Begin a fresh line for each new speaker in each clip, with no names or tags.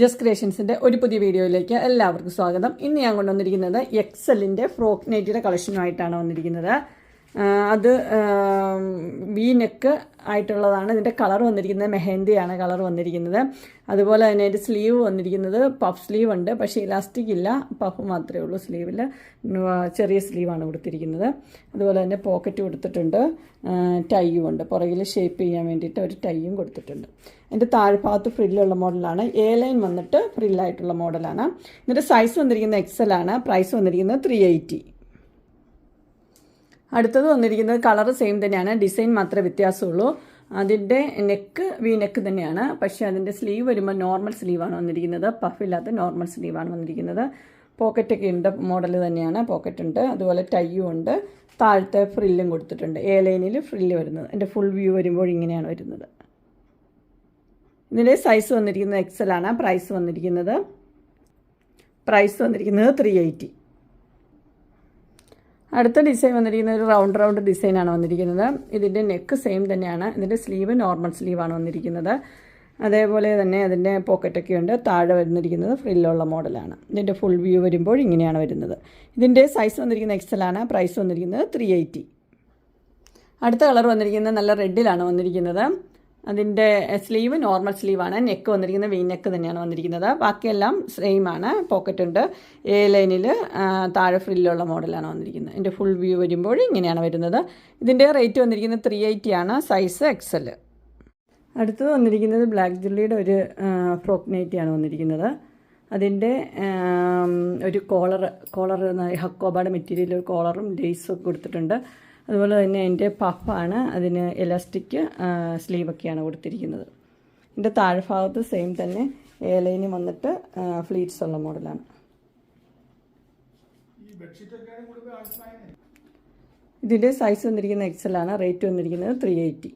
Just ക്രിയേഷൻസിന്റെ ഒരു പുതിയ വീഡിയോയിലേക്ക് എല്ലാവർക്കും സ്വാഗതം. ഇന്ന് ഞാൻ കൊണ്ടുവന്നിരിക്കുന്നത് എക്സലിന്റെ ഫ്രോക്ക് നൈറ്റിയുടെ കളക്ഷനുമായിട്ടാണ് വന്നിരിക്കുന്നത്. അത് വി നെക്ക് ആയിട്ടുള്ളതാണ്. ഇതിന്റെ കളർ വന്നിരിക്കുന്നത് മെഹന്തിയാണ് കളർ വന്നിരിക്കുന്നത്. അതുപോലെ തന്നെ അതിന്റെ സ്ലീവ് വന്നിരിക്കുന്നത് പഫ് സ്ലീവ് ഉണ്ട് പക്ഷേ ഇലാസ്റ്റിക് ഇല്ല. പഫ് മാത്രമേ ഉള്ളൂ സ്ലീവിൽ ചെറിയ സ്ലീവാണ് കൊടുത്തിരിക്കുന്നത്. അതുപോലെ തന്നെ പോക്കറ്റ് കൊടുത്തിട്ടുണ്ട്. ടൈയും ഉണ്ട്. പുറകിൽ ഷേപ്പ് ചെയ്യാൻ വേണ്ടിയിട്ട് ഒരു ടൈയും കൊടുത്തിട്ടുണ്ട്. അതിന്റെ താഴ്ഭാഗത്ത് ഫ്രില്ലുള്ള മോഡലാണ്. എ ലൈൻ വന്നിട്ട് ഫ്രില്ലായിട്ടുള്ള മോഡലാണ്. ഇതിന്റെ സൈസ് വന്നിരിക്കുന്നത് എക്സൽ ആണ്. പ്രൈസ് വന്നിരിക്കുന്നത് ത്രീ എയ്റ്റി. അടുത്തത് വന്നിരിക്കുന്നത് കളർ സെയിം തന്നെയാണ്. ഡിസൈൻ മാത്രമേ വ്യത്യാസമുള്ളൂ. അതിന്റെ നെക്ക് വി നെക്ക് തന്നെയാണ്. പക്ഷേ അതിന്റെ സ്ലീവ് വരുമ്പോൾ നോർമൽ സ്ലീവാണ് വന്നിരിക്കുന്നത്. പഫില്ലാത്ത നോർമൽ സ്ലീവാണ് വന്നിരിക്കുന്നത്. പോക്കറ്റൊക്കെ ഉണ്ട് മോഡൽ തന്നെയാണ്. പോക്കറ്റ് ഉണ്ട്. അതുപോലെ ടൈയും ഉണ്ട്. താഴത്തെ ഫ്രില്ലും കൊടുത്തിട്ടുണ്ട്. എ ലൈനിൽ ഫ്രില്ല് വരുന്നത്. എന്റെ ഫുൾ വ്യൂ വരുമ്പോൾ ഇങ്ങനെയാണ് വരുന്നത്. ഇതിന്റെ സൈസ് വന്നിരിക്കുന്നത് എക്സൽ ആണ് പ്രൈസ് വന്നിരിക്കുന്നത്. പ്രൈസ് വന്നിരിക്കുന്നത് ത്രീ എയ്റ്റി അടുത്ത ഡിസൈൻ വന്നിരിക്കുന്നത് ഒരു റൗണ്ട് റൗണ്ട് ഡിസൈനാണ് വന്നിരിക്കുന്നത്. ഇതിന്റെ നെക്ക് സെയിം തന്നെയാണ്. ഇതിന്റെ സ്ലീവ് നോർമൽ സ്ലീവാണ് വന്നിരിക്കുന്നത്. അതേപോലെ തന്നെ അതിന്റെ പോക്കറ്റൊക്കെ ഉണ്ട്. താഴെ വന്നിരിക്കുന്നത് ഫ്രില്ലുള്ള മോഡലാണ് ഇതിന്റെ ഫുൾ വ്യൂ വരുമ്പോൾ ഇങ്ങനെയാണ് വരുന്നത്. ഇതിന്റെ സൈസ് വന്നിരിക്കുന്നത് എക്സലാണ് പ്രൈസ് വന്നിരിക്കുന്നത് ത്രീ അടുത്ത കളർ വന്നിരിക്കുന്നത് നല്ല റെഡിലാണ് വന്നിരിക്കുന്നത്. അതിന്റെ സ്ലീവ് നോർമൽ സ്ലീവാണ്. നെക്ക് വന്നിരിക്കുന്നത് വി നെക്ക് തന്നെയാണ് വന്നിരിക്കുന്നത്. ബാക്കിയെല്ലാം സെയിം ആണ്. പോക്കറ്റ് ഉണ്ട്. എ ലൈനിൽ താഴെ ഫ്രില്ലുള്ള മോഡലാണ് വന്നിരിക്കുന്നത്. എന്റെ ഫുൾ വ്യൂ വരുമ്പോൾ ഇങ്ങനെയാണ് വരുന്നത്. ഇതിന്റെ റേറ്റ് വന്നിരിക്കുന്നത് ത്രീ എയ്റ്റി ആണ്. സൈസ് എക്സൽ അടുത്തത് വന്നിരിക്കുന്നത് ബ്ലാക്ക് ജുള്ളിയുടെ ഒരു ഫ്രോക്ക് നൈറ്റിയാണ് വന്നിരിക്കുന്നത്. അതിന്റെ ഒരു കോളർ കോളർ ഹക്കോബായുടെ മെറ്റീരിയൽ ഒരു കോളറും ലേസും ഒക്കെ കൊടുത്തിട്ടുണ്ട്. അതുപോലെ തന്നെ അതിന്റെ പഫാണ് അതിന് എലാസ്റ്റിക് സ്ലീവൊക്കെയാണ് കൊടുത്തിരിക്കുന്നത്. ഇതിന്റെ താഴ്ഭാഗത്ത് സെയിം തന്നെ എ ലൈന് വന്നിട്ട് ഫ്ലീറ്റ്സ് ഉള്ള മോഡലാണ് ഇതിന്റെ സൈസ് വന്നിരിക്കുന്ന എക്സലാണ് റേറ്റ് വന്നിരിക്കുന്നത് ത്രീ എയ്റ്റി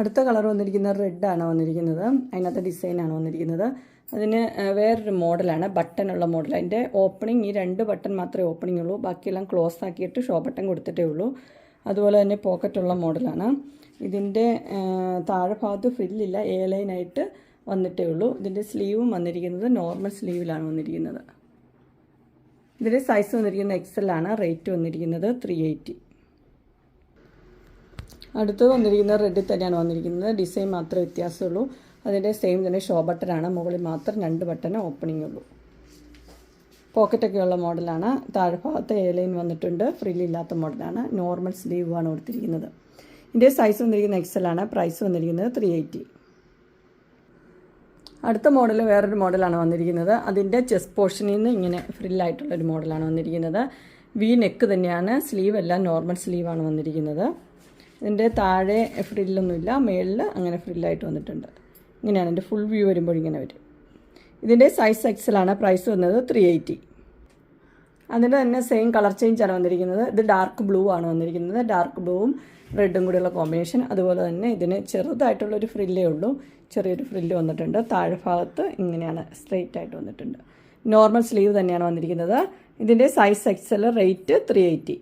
അടുത്ത കളർ വന്നിരിക്കുന്നത് റെഡാണ് വന്നിരിക്കുന്നത്. അതിനകത്ത് ഡിസൈനാണ് വന്നിരിക്കുന്നത്. അതിന് വേറൊരു മോഡലാണ്. ബട്ടണുള്ള മോഡൽ അതിന്റെ ഓപ്പണിംഗ് ഈ രണ്ട് ബട്ടൺ മാത്രമേ ഓപ്പണിംഗ് ഉള്ളൂ. ബാക്കിയെല്ലാം ക്ലോസ് ആക്കിയിട്ട് ഷോ ബട്ടൺ കൊടുത്തിട്ടേ ഉള്ളൂ. അതുപോലെ തന്നെ പോക്കറ്റുള്ള മോഡലാണ് ഇതിന്റെ താഴെ ഭാഗത്ത് ഫ്രില്ലില്ല എ ലൈനായിട്ട് വന്നിട്ടേ ഉള്ളൂ. ഇതിന്റെ സ്ലീവും വന്നിരിക്കുന്നത് നോർമൽ സ്ലീവിലാണ് വന്നിരിക്കുന്നത്. ഇതിന്റെ സൈസ് വന്നിരിക്കുന്നത് എക്സൽ ആണ്. റേറ്റ് വന്നിരിക്കുന്നത് ത്രീ എയ്റ്റി അടുത്ത് വന്നിരിക്കുന്നത് റെഡിൽ തന്നെയാണ് വന്നിരിക്കുന്നത്. ഡിസൈൻ മാത്രമേ വ്യത്യാസമുള്ളൂ. അതിന്റെ സെയിം തന്നെ ഷോ ബട്ടനാണ് മുകളിൽ മാത്രം രണ്ട് ബട്ടൺ ഓപ്പണിംഗ് ഉള്ളൂ. പോക്കറ്റൊക്കെയുള്ള മോഡലാണ് താഴ്ഭാഗത്ത് എ ലൈൻ വന്നിട്ടുണ്ട് ഫ്രില്ലില്ലാത്ത മോഡലാണ് നോർമൽ സ്ലീവ് ആണ് കൊടുത്തിരിക്കുന്നത്. ഇതിന്റെ സൈസ് വന്നിരിക്കുന്നത് ആണ്. പ്രൈസ് വന്നിരിക്കുന്നത് ത്രീ എയ്റ്റി അടുത്ത മോഡൽ വേറൊരു മോഡലാണ് വന്നിരിക്കുന്നത്. അതിന്റെ ചെസ്റ്റ് പോർഷനിൽ നിന്ന് ഇങ്ങനെ ഫ്രില്ലായിട്ടുള്ളൊരു മോഡലാണ് വന്നിരിക്കുന്നത്. വി നെക്ക് തന്നെയാണ്. സ്ലീവ് എല്ലാം നോർമൽ സ്ലീവാണ് വന്നിരിക്കുന്നത്. ഇതിന്റെ താഴെ ഫ്രില്ലൊന്നുമില്ല മേളിൽ അങ്ങനെ ഫ്രില്ലായിട്ട് വന്നിട്ടുണ്ട്. ഇങ്ങനെയാണ് എന്റെ ഫുൾ വ്യൂ വരുമ്പോൾ ഇങ്ങനെ വരും. ഇതിന്റെ സൈസ് എക്സലാണ് പ്രൈസ് വന്നത് ത്രീ എയ്റ്റി അതിന്റെ തന്നെ സെയിം കളർ ചേഞ്ചാണ് വന്നിരിക്കുന്നത്. ഇത് ഡാർക്ക് ബ്ലൂ ആണ് വന്നിരിക്കുന്നത്. ഡാർക്ക് ബ്ലൂവും റെഡും കൂടിയുള്ള കോമ്പിനേഷൻ അതുപോലെ തന്നെ ഇതിന് ചെറുതായിട്ടുള്ളൊരു ഫ്രില്ലേ ഉള്ളൂ. ചെറിയൊരു ഫ്രില്ല് വന്നിട്ടുണ്ട്. താഴെ ഭാഗത്ത് ഇങ്ങനെയാണ് സ്ട്രെയിറ്റ് ആയിട്ട് വന്നിട്ടുണ്ട്. നോർമൽ സ്ലീവ് തന്നെയാണ് വന്നിരിക്കുന്നത്. ഇതിന്റെ size XL rate three eighty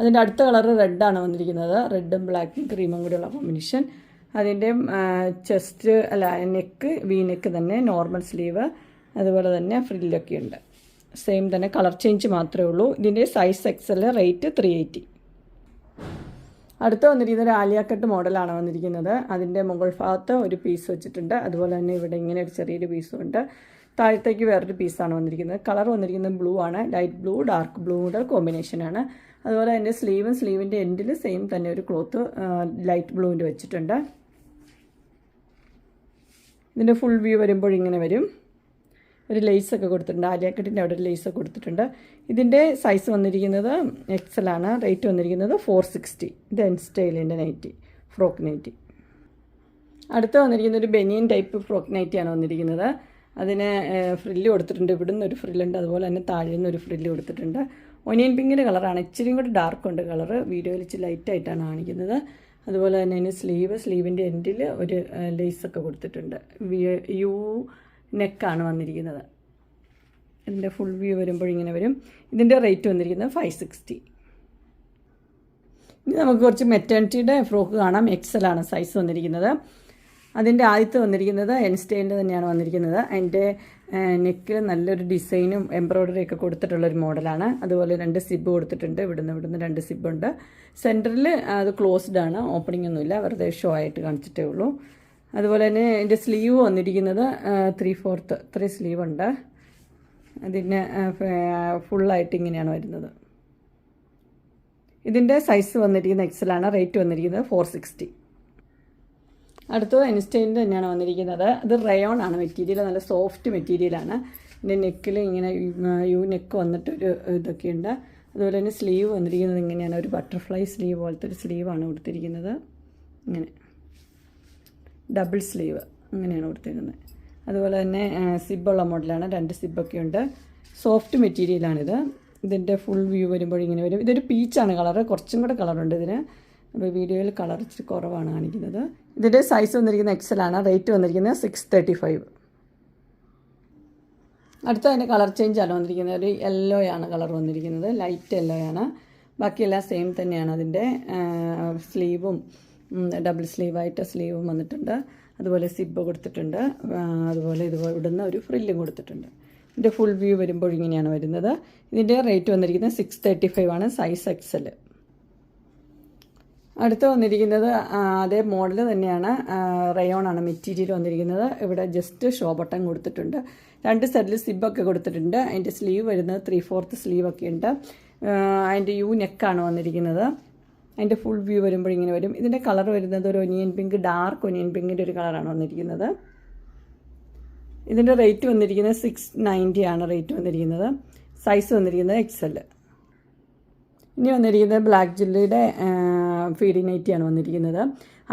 അതിന്റെ അടുത്ത കളർ റെഡാണ് വന്നിരിക്കുന്നത്. റെഡും ബ്ലാക്കും ക്രീമും കൂടിയുള്ള കോമ്പിനേഷൻ. അതിന്റെ ചെസ്റ്റ് അല്ല നെക്ക് വി നെക്ക് തന്നെ നോർമൽ സ്ലീവ് അതുപോലെ തന്നെ ഫ്രില്ലൊക്കെ ഉണ്ട്. സെയിം തന്നെ കളർ ചേഞ്ച് മാത്രമേ ഉള്ളൂ. ഇതിന്റെ size XL rate three eighty. അടുത്ത് വന്നിരിക്കുന്നത് ഒരു ആലിയാക്കട്ട് മോഡലാണ് വന്നിരിക്കുന്നത്. അതിന്റെ മുകൾ ഭാഗത്ത് ഒരു പീസ് വെച്ചിട്ടുണ്ട്. അതുപോലെ തന്നെ ഇവിടെ ഇങ്ങനെ ഒരു ചെറിയൊരു പീസും ഉണ്ട്. താഴത്തേക്ക് വേറൊരു പീസാണ് വന്നിരിക്കുന്നത്. കളർ വന്നിരിക്കുന്നത് ബ്ലൂ ആണ്. ലൈറ്റ് ബ്ലൂ ഡാർക്ക് ബ്ലൂ ബ്ലൂയുടെ കോമ്പിനേഷനാണ്. അതുപോലെ അതിന്റെ സ്ലീവും സ്ലീവിന്റെ എൻഡിൽ സെയിം തന്നെ ഒരു ക്ലോത്ത് ലൈറ്റ് ബ്ലൂവിന്റെ വെച്ചിട്ടുണ്ട്. ഇതിന്റെ ഫുൾ വ്യൂ വരുമ്പോൾ ഇങ്ങനെ വരും. ഒരു ലേസൊക്കെ കൊടുത്തിട്ടുണ്ട്. ആലിയാക്കട്ടിന്റെ അവിടെ ഒരു ലേസൊക്കെ കൊടുത്തിട്ടുണ്ട്. ഇതിന്റെ സൈസ് വന്നിരിക്കുന്നത് എക്സൽ ആണ്. റേറ്റ് വന്നിരിക്കുന്നത് ഫോർ സിക്സ്റ്റി ഇത് എൻ സ്റ്റൈലിന്റെ നൈറ്റി ഫ്രോക്ക് നൈറ്റി അടുത്ത് വന്നിരിക്കുന്ന ഒരു ബനിയൻ ടൈപ്പ് ഫ്രോക്ക് നൈറ്റിയാണ് വന്നിരിക്കുന്നത്. അതിന് ഫ്രില്ല് കൊടുത്തിട്ടുണ്ട്. ഇവിടുന്ന് ഒരു ഫ്രില്ലുണ്ട് അതുപോലെ തന്നെ താഴെ നിന്ന് ഒരു ഫ്രില്ല് കൊടുത്തിട്ടുണ്ട്. ഒനിയൻ പിങ്കിന്റെ കളറാണ്. ഇച്ചിരി കൂടി ഡാർക്ക് ഉണ്ട് കളറ്. വീഡിയോയിൽ ഇച്ചിരി ലൈറ്റായിട്ടാണ് കാണിക്കുന്നത്. അതുപോലെ തന്നെ അതിന് സ്ലീവ് സ്ലീവിന്റെ എൻഡിൽ ഒരു ലേസൊക്കെ കൊടുത്തിട്ടുണ്ട്. യു നെക്കാണ് വന്നിരിക്കുന്നത്. ഇതിന്റെ ഫുൾ വ്യൂ വരുമ്പോൾ ഇങ്ങനെ വരും. ഇതിന്റെ റേറ്റ് വന്നിരിക്കുന്നത് ഫൈവ് സിക്സ്റ്റി ഇനി നമുക്ക് കുറച്ച് മെറ്റേണിറ്റിയുടെ ഫ്രോക്ക് കാണാം. എക്സൽ ആണ് സൈസ് വന്നിരിക്കുന്നത്. അതിന്റെ ആദ്യത്തെ വന്നിരിക്കുന്നത് എൻസ്റ്റൈന്റെ തന്നെയാണ് വന്നിരിക്കുന്നത്. അതിന്റെ നെക്കിൽ നല്ലൊരു ഡിസൈനും എംബ്രോയ്ഡറി ഒക്കെ കൊടുത്തിട്ടുള്ളൊരു മോഡലാണ്. അതുപോലെ രണ്ട് സിബ് കൊടുത്തിട്ടുണ്ട്. ഇവിടുന്ന് ഇവിടുന്ന് രണ്ട് സിബുണ്ട് സെന്ററിൽ അത് ക്ലോസ്ഡ് ആണ്. ഓപ്പണിംഗ് ഒന്നുമില്ല വെറുതെ ഷോ ആയിട്ട് കാണിച്ചിട്ടേ ഉള്ളൂ. അതുപോലെ തന്നെ എന്റെ സ്ലീവ് വന്നിരിക്കുന്നത് ത്രീ ഫോർത്ത് ത്രീ സ്ലീവ് ഉണ്ട്. അതിന് ഫുള്ളായിട്ട് ഇങ്ങനെയാണ് വരുന്നത്. ഇതിന്റെ സൈസ് വന്നിരിക്കുന്നത് എക്സലാണ് റേറ്റ് വന്നിരിക്കുന്നത് ഫോർ സിക്സ്റ്റി അടുത്തത് എൻസ്റ്റൈന്റെ തന്നെയാണ് വന്നിരിക്കുന്നത്. അത് റയോൺ ആണ് മെറ്റീരിയൽ നല്ല സോഫ്റ്റ് മെറ്റീരിയലാണ് ഇതിന്റെ നെക്കിൽ ഇങ്ങനെ യു നെക്ക് വന്നിട്ടൊരു ഇതൊക്കെയുണ്ട്. അതുപോലെ തന്നെ സ്ലീവ് വന്നിരിക്കുന്നത് ഇങ്ങനെയാണ്. ഒരു ബട്ടർഫ്ലൈ സ്ലീവ് പോലത്തെ ഒരു സ്ലീവാണ് കൊടുത്തിരിക്കുന്നത്. ഇങ്ങനെ. ഡബിൾ സ്ലീവ് അങ്ങനെയാണ് കൊടുത്തിരിക്കുന്നത്. അതുപോലെ തന്നെ സിബുള്ള മോഡലാണ് രണ്ട് സിബൊക്കെ ഉണ്ട്. സോഫ്റ്റ് മെറ്റീരിയലാണിത് ഇതിന്റെ ഫുൾ വ്യൂ വരുമ്പോൾ ഇങ്ങനെ വരും. ഇതൊരു പീച്ചാണ് കളറ്. കുറച്ചും കൂടെ കളറുണ്ട് ഇതിന്. അപ്പോൾ വീഡിയോയിൽ കളർ ഇച്ചിരി കുറവാണ് കാണിക്കുന്നത്. ഇതിന്റെ സൈസ് വന്നിരിക്കുന്നത് ആണ്. റേറ്റ് വന്നിരിക്കുന്നത് സിക്സ് തേർട്ടി ഫൈവ് അടുത്ത അതിന്റെ കളർ ചേഞ്ച് ആണ് വന്നിരിക്കുന്നത്. ഒരു യെല്ലോ ആണ് കളർ വന്നിരിക്കുന്നത്. ലൈറ്റ് യെല്ലോ ആണ്. ബാക്കിയെല്ലാം സെയിം തന്നെയാണ് അതിന്റെ സ്ലീവും ഡബിൾ സ്ലീവായിട്ട് സ്ലീവും വന്നിട്ടുണ്ട്. അതുപോലെ സിബ് കൊടുത്തിട്ടുണ്ട്. അതുപോലെ ഇതുപോലെ ഇവിടുന്ന് ഒരു ഫ്രില്ലും കൊടുത്തിട്ടുണ്ട്. ഇതിന്റെ ഫുൾ വ്യൂ വരുമ്പോൾ ഇങ്ങനെയാണ് വരുന്നത്. ഇതിന്റെ റേറ്റ് വന്നിരിക്കുന്നത് സിക്സ് തേർട്ടി ഫൈവ് ആണ്. സൈസ് എക്സൽ അടുത്ത് വന്നിരിക്കുന്നത് അതേ മോഡൽ തന്നെയാണ്. റയോൺ ആണ് മെറ്റീരിയൽ വന്നിരിക്കുന്നത്. ഇവിടെ ജസ്റ്റ് ഷോ ബട്ടൺ കൊടുത്തിട്ടുണ്ട്. രണ്ട് സൈഡിൽ സിബൊക്കെ കൊടുത്തിട്ടുണ്ട്. അതിന്റെ സ്ലീവ് വരുന്നത് ത്രീ ഫോർത്ത് സ്ലീവൊക്കെ ഉണ്ട്. അതിന്റെ യു നെക്കാണ് വന്നിരിക്കുന്നത്. അതിന്റെ ഫുൾ വ്യൂ വരുമ്പോൾ ഇങ്ങനെ വരും. ഇതിന്റെ കളർ വരുന്നത് ഒരു ഒനിയൻ പിങ്ക് ഡാർക്ക് ഒനിയൻ പിങ്കിന്റെ ഒരു കളറാണ് വന്നിരിക്കുന്നത്. ഇതിന്റെ റേറ്റ് വന്നിരിക്കുന്നത് സിക്സ് നയന്റി ആണ് റേറ്റ് വന്നിരിക്കുന്നത്. സൈസ് വന്നിരിക്കുന്നത് എക്സൽ ഇനി വന്നിരിക്കുന്നത് ബ്ലാക്ക് ജില്ലയുടെ ഫീഡിങ് നൈറ്റിയാണ് വന്നിരിക്കുന്നത്.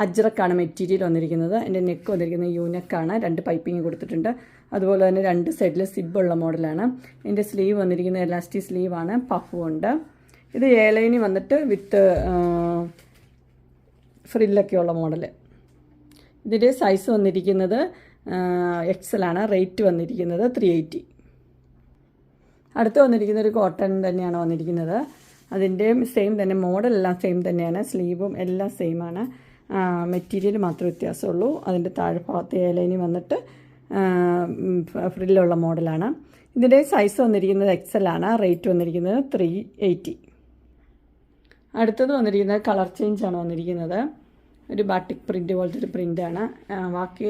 അജ്രക്കാണ് മെറ്റീരിയൽ വന്നിരിക്കുന്നത്. എന്റെ നെക്ക് വന്നിരിക്കുന്നത് യൂനെക്കാണ്. രണ്ട് പൈപ്പിംഗ് കൊടുത്തിട്ടുണ്ട്. അതുപോലെ തന്നെ രണ്ട് സൈഡിൽ സിബുള്ള മോഡലാണ് എന്റെ സ്ലീവ് വന്നിരിക്കുന്നത് എലാസ്റ്റിക് സ്ലീവാണ് പഫും ഉണ്ട്. ഇത് ഏലൈനി വന്നിട്ട് വിത്ത് ഫ്രില്ലൊക്കെയുള്ള മോഡൽ ഇതിന്റെ സൈസ് വന്നിരിക്കുന്നത് എക്സലാണ് റേറ്റ് വന്നിരിക്കുന്നത് ത്രീ എയ്റ്റി അടുത്ത് വന്നിരിക്കുന്ന ഒരു കോട്ടൺ തന്നെയാണ് വന്നിരിക്കുന്നത്. അതിന്റെയും സെയിം തന്നെ മോഡലെല്ലാം സെയിം തന്നെയാണ് സ്ലീവും എല്ലാം സെയിമാണ് മെറ്റീരിയൽ മാത്രമേ വ്യത്യാസമുള്ളൂ. അതിന്റെ താഴെ ഭാഗത്ത് ഏലൈനി വന്നിട്ട് ഫ്രില്ലുള്ള മോഡലാണ് ഇതിന്റെ സൈസ് വന്നിരിക്കുന്നത് എക്സൽ ആണ്. റേറ്റ് വന്നിരിക്കുന്നത് ത്രീ എയ്റ്റി അടുത്തത് വന്നിരിക്കുന്നത് കളർ ചേഞ്ച് ആണ് വന്നിരിക്കുന്നത്. ഒരു ബാട്ടിക് പ്രിന്റ് പോലത്തെ ഒരു പ്രിന്റാണ് ബാക്കി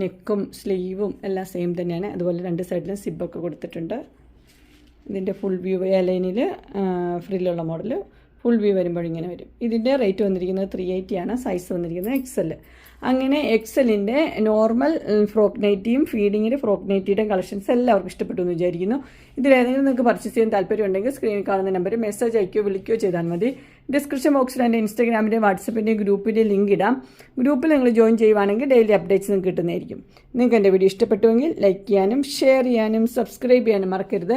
നെക്കും സ്ലീവും എല്ലാം സെയിം തന്നെയാണ്. അതുപോലെ രണ്ട് സൈഡിലും സിബൊക്കെ കൊടുത്തിട്ടുണ്ട്. ഇതിന്റെ ഫുൾ വ്യൂ ലൈനിൽ ഫ്രില്ലുള്ള മോഡൽ ഫുൾ വ്യൂ വരുമ്പോൾ ഇങ്ങനെ വരും. ഇതിന്റെ റേറ്റ് വന്നിരിക്കുന്നത് ത്രീ എയ്റ്റി ആണ് സൈസ് വന്നിരിക്കുന്നത് എക്സൽ അങ്ങനെ എക്സലിന്റെ നോർമൽ ഫ്രോക്ക് നൈറ്റിയും ഫീഡിങ്ങിന്റെ ഫ്രോക്ക് നൈറ്റിയുടെ കളക്ഷൻസ് എല്ലാവർക്കും ഇഷ്ടപ്പെട്ടു എന്ന് വിചാരിക്കുന്നു. ഇതിലേതെങ്കിലും നിങ്ങൾക്ക് പർച്ചേസ് ചെയ്യാൻ താല്പര്യമുണ്ടെങ്കിൽ സ്ക്രീനിൽ കാണുന്ന നമ്പർ മെസ്സേജ് അയക്കുകയോ വിളിക്കുകയോ ചെയ്താൽ മതി. ഡിസ്ക്രിപ്ഷൻ ബോക്സിൽ എന്റെ ഇൻസ്റ്റാഗ്രാമിന്റെ വാട്സപ്പിന്റെ ഗ്രൂപ്പിന്റെ ലിങ്ക് ഇടാം. ഗ്രൂപ്പിൽ നിങ്ങൾ ജോയിൻ ചെയ്യുവാണെങ്കിൽ ഡെയിലി അപ്ഡേറ്റ്സ് നിങ്ങൾക്ക് കിട്ടുന്നതായിരിക്കും. നിങ്ങൾക്ക് എന്റെ വീഡിയോ ഇഷ്ടപ്പെട്ടുവെങ്കിൽ ലൈക്ക് ചെയ്യാനും ഷെയർ ചെയ്യാനും സബ്സ്ക്രൈബ് ചെയ്യാനും മറക്കരുത്.